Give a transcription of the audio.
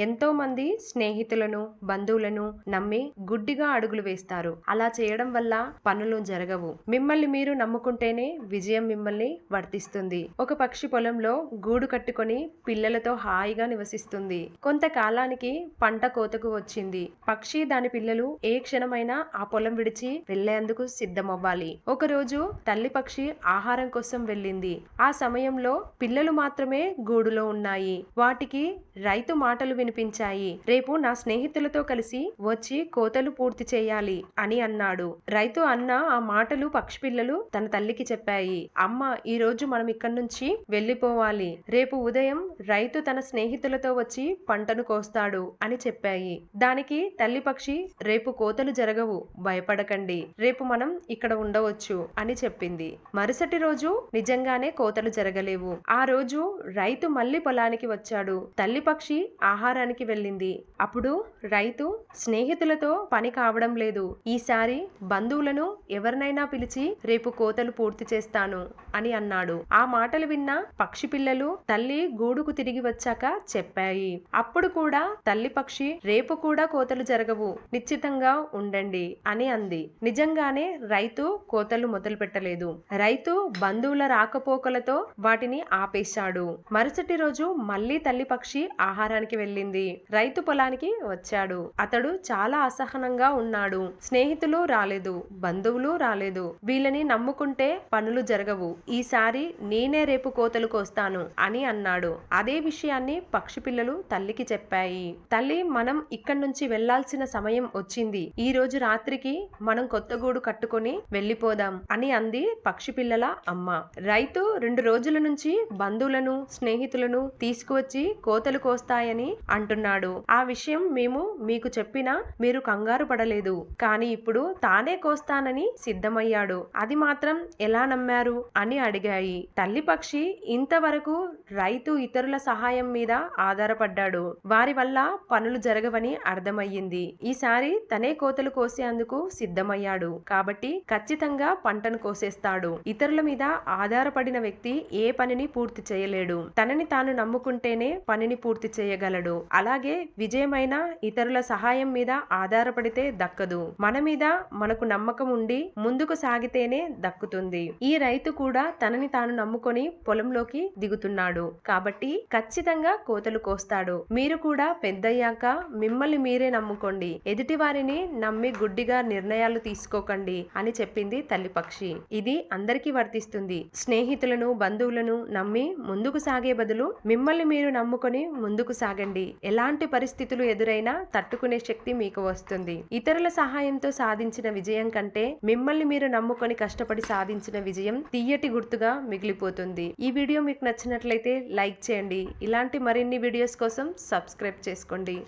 ఎంతోమంది స్నేహితులను బంధువులను నమ్మి గుడ్డిగా అడుగులు వేస్తారు. అలా చేయడం వల్ల పనులు జరగవు. మిమ్మల్ని మీరు నమ్ముకుంటేనే విజయం మిమ్మల్ని వర్తిస్తుంది. ఒక పక్షి పొలంలో గూడు కట్టుకొని పిల్లలతో హాయిగా నివసిస్తుంది. కొంతకాలానికి పంట కోతకు వచ్చింది. పక్షి దాని పిల్లలు ఏ క్షణమైనా ఆ పొలం విడిచి వెళ్ళేందుకు సిద్ధమవ్వాలి. ఒకరోజు తల్లి పక్షి ఆహారం కోసం వెళ్ళింది. ఆ సమయంలో పిల్లలు మాత్రమే గూడులో ఉన్నాయి. వాటికి రైతు మాటలు విని వినిపించాయి రేపు నా స్నేహితులతో కలిసి వచ్చి కోతలు పూర్తి చేయాలి అని అన్నాడు. రైతు అన్న ఆ మాటలు పక్షి పిల్లలు తన తల్లికి చెప్పాయి. అమ్మ ఈ రోజు మనం ఇక్కడి నుంచి వెళ్ళిపోవాలి. రేపు ఉదయం రైతు తన స్నేహితులతో వచ్చి పంటను కోస్తాడు అని చెప్పాయి. దానికి తల్లి పక్షి రేపు కోతలు జరగవు భయపడకండి. రేపు మనం ఇక్కడ ఉండవచ్చు అని చెప్పింది. మరుసటి రోజు నిజంగానే కోతలు జరగలేవు. ఆ రోజు రైతు మళ్ళీ పొలానికి వచ్చాడు. తల్లి పక్షి ఆహారానికి వెళ్ళింది. అప్పుడు రైతు స్నేహితులతో పని కావడం లేదు. ఈసారి బంధువులను ఎవరినైనా పిలిచి రేపు కోతలు పూర్తి చేస్తాను అని అన్నాడు. ఆ మాటలు విన్న పక్షి పిల్లలు తల్లి గూడుకు తిరిగి వచ్చాక చెప్పాయి. అప్పుడు కూడా తల్లి పక్షి రేపు కూడా కోతలు జరగవు. నిశ్చితంగా ఉండండి అని అంది. నిజంగానే రైతు కోతలు మొదలు పెట్టలేదు రైతు బంధువుల రాకపోకలతో వాటిని ఆపేశాడు. మరుసటి రోజు మళ్ళీ తల్లి పక్షి ఆహారానికి వెళ్ళి వెళ్ళింది రైతు పొలానికి వచ్చాడు. అతడు చాలా అసహనంగా ఉన్నాడు. స్నేహితులు రాలేదు. బంధువులు రాలేదు. వీళ్ళని నమ్ముకుంటే పనులు జరగవు. ఈసారి నేనే రేపు కోతలు కోస్తాను అని అన్నాడు. అదే విషయాన్ని పక్షి పిల్లలు తల్లికి చెప్పాయి. తల్లి మనం ఇక్కడి నుంచి వెళ్ళాల్సిన సమయం వచ్చింది. ఈ రోజు రాత్రికి మనం కొత్తగూడు కట్టుకుని కట్టుకొని వెళ్ళిపోదాం అని అంది పక్షి పిల్లల అమ్మ. రైతు రెండు రోజుల నుంచి బంధువులను స్నేహితులను తీసుకువచ్చి కోతలు కోస్తాయని అంటున్నాడు. ఆ విషయం మేము మీకు చెప్పినా మీరు కంగారు పడలేదు. కానీ ఇప్పుడు తానే కోస్తానని సిద్ధమయ్యాడు. అది మాత్రం ఎలా నమ్మారు? అని అడిగాయి. తల్లి పక్షి ఇంతవరకు రైతు ఇతరుల సహాయం మీద ఆధారపడ్డాడు. వారి వల్ల పనులు జరగవని అర్థమయ్యింది. ఈసారి తనే కోతలు కోసేందుకు సిద్ధమయ్యాడు. కాబట్టి ఖచ్చితంగా పంటను కోసేస్తాడు. ఇతరుల మీద ఆధారపడిన వ్యక్తి ఏ పనిని పూర్తి చేయలేడు. తనని తాను నమ్ముకుంటేనే పనిని పూర్తి చేయగలడు. అలాగే విజయమైన ఇతరుల సహాయం మీద ఆధారపడితే దక్కదు. మన మీద మనకు నమ్మకం ఉండి ముందుకు సాగితేనే దక్కుతుంది. ఈ రైతు కూడా తనని తాను నమ్ముకొని పొలంలోకి దిగుతున్నాడు. కాబట్టి ఖచ్చితంగా కోతలు కోస్తాడు. మీరు కూడా పెద్దయ్యాక మిమ్మల్ని మీరే నమ్ముకోండి. ఎదుటి వారిని నమ్మి గుడ్డిగా నిర్ణయాలు తీసుకోకండి అని చెప్పింది తల్లి పక్షి. ఇది అందరికీ వర్తిస్తుంది. స్నేహితులను బంధువులను నమ్మి ముందుకు సాగే బదులు మిమ్మల్ని మీరు నమ్ముకొని ముందుకు సాగండి. ఎలాంటి పరిస్థితులు ఎదురైనా తట్టుకునే శక్తి మీకు వస్తుంది. ఇతరుల సహాయంతో సాధించిన విజయం కంటే మిమ్మల్ని మీరు నమ్ముకొని కష్టపడి సాధించిన విజయం తీయటి గుర్తుగా మిగిలిపోతుంది. ఈ వీడియో మీకు నచ్చినట్లయితే లైక్ చేయండి. ఇలాంటి మరిన్ని వీడియోస్ కోసం సబ్స్క్రైబ్ చేసుకోండి.